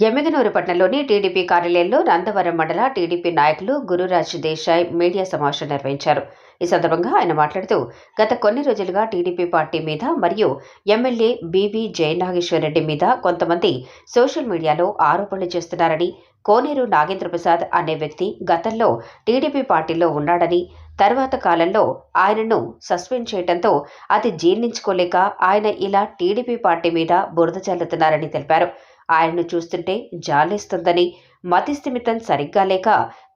Emmiganur పట్నంలోని TDP కార్యాలయంలో నందవరం మండల TDP నాయకులు గురురాజ్ దేశాయ్ మీడియా సమావేశం నిర్వహించారు. ఈ సందర్భంగా ఆయన మాట్లాడుతూ గత కొన్ని రోజులుగా టీడీపీ పార్టీ మీద మరియు ఎమ్మెల్యే బీవీ జయనాగేశ్వరరెడ్డి మీద కొంతమంది సోషల్ మీడియాలో ఆరోపణలు చేస్తున్నారని కోనేరు నాగేంద్ర ప్రసాద్ అనే వ్యక్తి గతంలో టీడీపీ పార్టీలో ఉన్నాడని తర్వాత కాలంలో ఆయనను సస్పెండ్ చేయడంతో అది జీర్ణించుకోలేక ఆయన ఇలా టీడీపీ పార్టీ మీద బురద చల్లుతున్నారని తెలిపారు. ఆయన్ను చూస్తుంటే జాలేస్తుందని మతి స్థిమితం సరిగ్గా లేక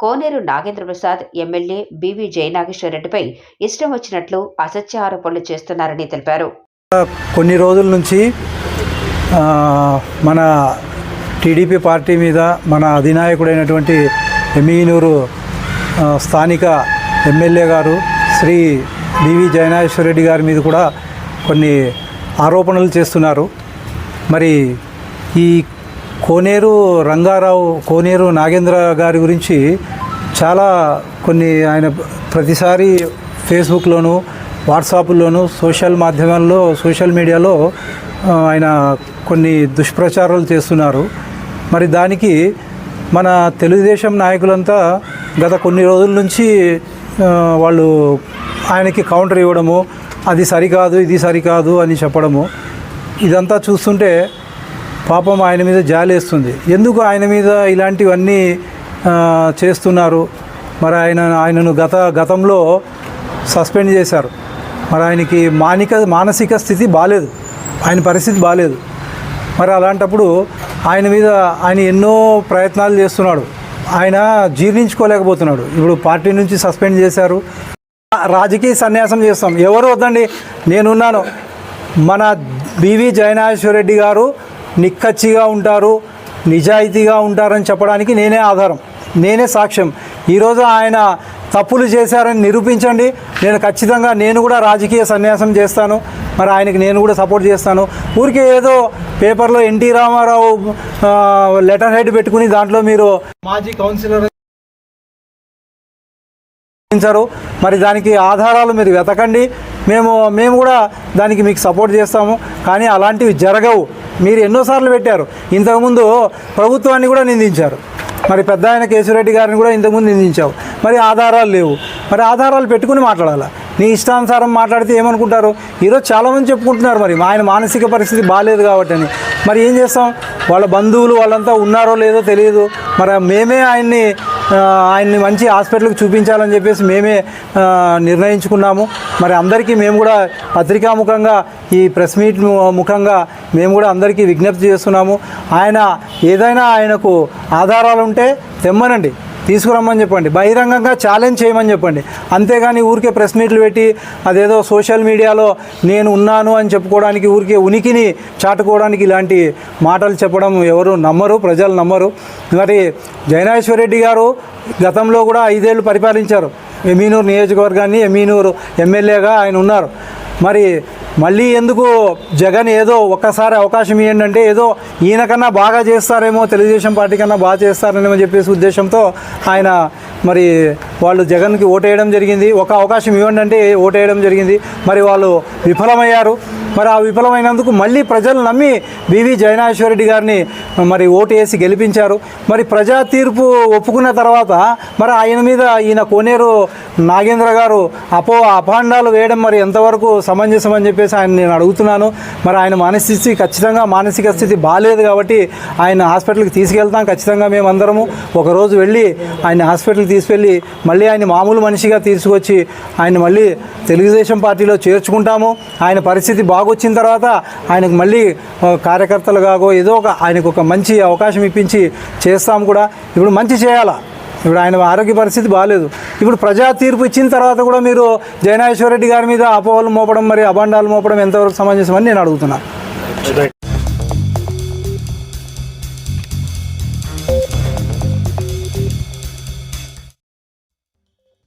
కోనేరు నాగేంద్ర ప్రసాద్ ఎమ్మెల్యే బివి జయనాగేశ్వరరెడ్డిపై ఇష్టం వచ్చినట్లు అసత్య ఆరోపణలు చేస్తున్నారని తెలిపారు. కొన్ని రోజుల నుంచి మన టీడీపీ పార్టీ మీద మన అధినాయకుడైనటువంటి ఎమీనూరు స్థానిక ఎమ్మెల్యే గారు శ్రీ బివి జయనాగేశ్వరరెడ్డి గారి మీద కూడా కొన్ని ఆరోపణలు చేస్తున్నారు. మరి ఈ కోనేరు రంగారావు కోనేరు నాగేంద్ర గారి గురించి చాలా కొన్ని ఆయన ప్రతిసారి ఫేస్బుక్లోను వాట్సాప్లోను సోషల్ మాధ్యమాల్లో సోషల్ మీడియాలో ఆయన కొన్ని దుష్ప్రచారాలు చేస్తున్నారు. మరి దానికి మన తెలుగుదేశం నాయకులంతా గత కొన్ని రోజుల నుంచి వాళ్ళు ఆయనకి కౌంటర్ ఇవ్వడము అది సరికాదు ఇది సరికాదు అని చెప్పడము. ఇదంతా చూస్తుంటే పాపం ఆయన మీద జాలేస్తుంది. ఎందుకు ఆయన మీద ఇలాంటివన్నీ చేస్తున్నారు? మరి ఆయన ఆయనను గత గతంలో సస్పెండ్ చేశారు. మరి ఆయనకి మానిక మానసిక స్థితి బాగాలేదు ఆయన పరిస్థితి బాగాలేదు మరి అలాంటప్పుడు ఆయన మీద ఆయన ఎన్నో ప్రయత్నాలు చేస్తున్నాడు. ఆయన జీర్ణించుకోలేకపోతున్నాడు. ఇప్పుడు పార్టీ నుంచి సస్పెండ్ చేశారు. రాజకీయ సన్యాసం చేస్తాం. ఎవరు వద్దండి? నేనున్నాను. మన బివి జయనాగేశ్వరరెడ్డి గారు నిక్కచ్చిగా ఉంటారు నిజాయితీగా ఉంటారని చెప్పడానికి నేనే ఆధారం నేనే సాక్ష్యం. ఈరోజు ఆయన తప్పులు చేశారని నిరూపించండి. నేను ఖచ్చితంగా నేను కూడా రాజకీయ సన్యాసం చేస్తాను. మరి ఆయనకి నేను కూడా సపోర్ట్ చేస్తాను. ఊరికే ఏదో పేపర్లో ఎన్టీ రామారావు లెటర్ హెడ్ పెట్టుకుని దాంట్లో మీరు మాజీ కౌన్సిలర్ మరి దానికి ఆధారాలు మీరు వెతకండి. మేము మేము కూడా దానికి మీకు సపోర్ట్ చేస్తాము. కానీ అలాంటివి జరగవు. మీరు ఎన్నోసార్లు పెట్టారు. ఇంతకుముందు ప్రభుత్వాన్ని కూడా నిందించారు. మరి పెద్ద ఆయన కేశవరెడ్డి గారిని కూడా ఇంతకుముందు నిందించావు. మరి ఆధారాలు లేవు. మరి ఆధారాలు పెట్టుకుని మాట్లాడాలా? నీ ఇష్టానుసారం మాట్లాడితే ఏమనుకుంటారు? ఈరోజు చాలామంది చెప్పుకుంటున్నారు మరి. ఆయన మానసిక పరిస్థితి బాగాలేదు కాబట్టి అని మరి ఏం చేస్తాం? వాళ్ళ బంధువులు వాళ్ళంతా ఉన్నారో లేదో తెలియదు. మరి మేమే ఆయన్ని ఆయన్ని మంచి హాస్పిటల్కి చూపించాలని చెప్పేసి మేమే నిర్ణయించుకున్నాము. మరి అందరికీ మేము కూడా పత్రికాముఖంగా ఈ ప్రెస్ మీట్ ముఖంగా మేము కూడా అందరికీ విజ్ఞప్తి చేస్తున్నాము. ఆయన ఏదైనా ఆయనకు ఆధారాలు ఉంటే తెమ్మనండి. తీసుకురమ్మని చెప్పండి. బహిరంగంగా ఛాలెంజ్ చేయమని చెప్పండి. అంతేగాని ఊరికే ప్రెస్ మీట్లు పెట్టి అదేదో సోషల్ మీడియాలో నేను ఉన్నాను అని చెప్పుకోవడానికి ఊరికే ఉనికిని చాటుకోవడానికి ఇలాంటి మాటలు చెప్పడం ఎవరు నమ్మరు ప్రజలు నమ్మరు. మరి జయనాశ్వరరెడ్డి గారు గతంలో కూడా ఐదేళ్ళు పరిపాలించారు. ఎమీనూరు నియోజకవర్గాన్ని ఎమీనూరు ఎమ్మెల్యేగా ఆయన ఉన్నారు. మరి మళ్ళీ ఎందుకు జగన్ ఏదో ఒక్కసారి అవకాశం ఇవ్వండి అంటే ఏదో ఈయనకన్నా బాగా చేస్తారేమో తెలుగుదేశం పార్టీ కన్నా బాగా చేస్తారేమో చెప్పేసి ఉద్దేశంతో ఆయన మరి వాళ్ళు జగన్కి ఓటేయడం జరిగింది. ఒక అవకాశం ఇవ్వండి అంటే ఓటేయడం జరిగింది. మరి వాళ్ళు విఫలమయ్యారు. మరి ఆ విఫలమైనందుకు మళ్ళీ ప్రజలు నమ్మి బివి జయనాశ్వరరెడ్డి గారిని మరి ఓటు వేసి గెలిపించారు. మరి ప్రజా తీర్పు ఒప్పుకున్న తర్వాత మరి ఆయన మీద ఈయన కోనేరు నాగేంద్ర గారు అపో అపాండాలు వేయడం మరి ఎంతవరకు సమంజసం అని చెప్పేసి ఆయన నేను అడుగుతున్నాను. మరి ఆయన మానసిక ఖచ్చితంగా మానసిక స్థితి బాగాలేదు కాబట్టి ఆయన హాస్పిటల్కి తీసుకెళ్తాం. ఖచ్చితంగా మేమందరము ఒకరోజు వెళ్ళి ఆయన హాస్పిటల్కి తీసుకెళ్ళి మళ్ళీ ఆయన మామూలు మనిషిగా తీసుకొచ్చి ఆయన మళ్ళీ తెలుగుదేశం పార్టీలో చేర్చుకుంటాము. ఆయన పరిస్థితి బాగొచ్చిన తర్వాత ఆయనకు మళ్ళీ కార్యకర్తలు కాగో ఏదో ఒక ఆయనకు ఒక మంచి అవకాశం ఇప్పించి చేస్తాం కూడా. ఇప్పుడు మంచి చేయాలా? ఇప్పుడు ఆయన ఆరోగ్య పరిస్థితి బాగాలేదు ఇప్పుడు ప్రజా తీర్పు ఇచ్చిన తర్వాత కూడా మీరు జయనాశ్వరరెడ్డి గారి మీద అపోహలు మోపడం మరి అభాండాలు మోపడం ఎంతవరకు సమంజసం అని నేను అడుగుతున్నాను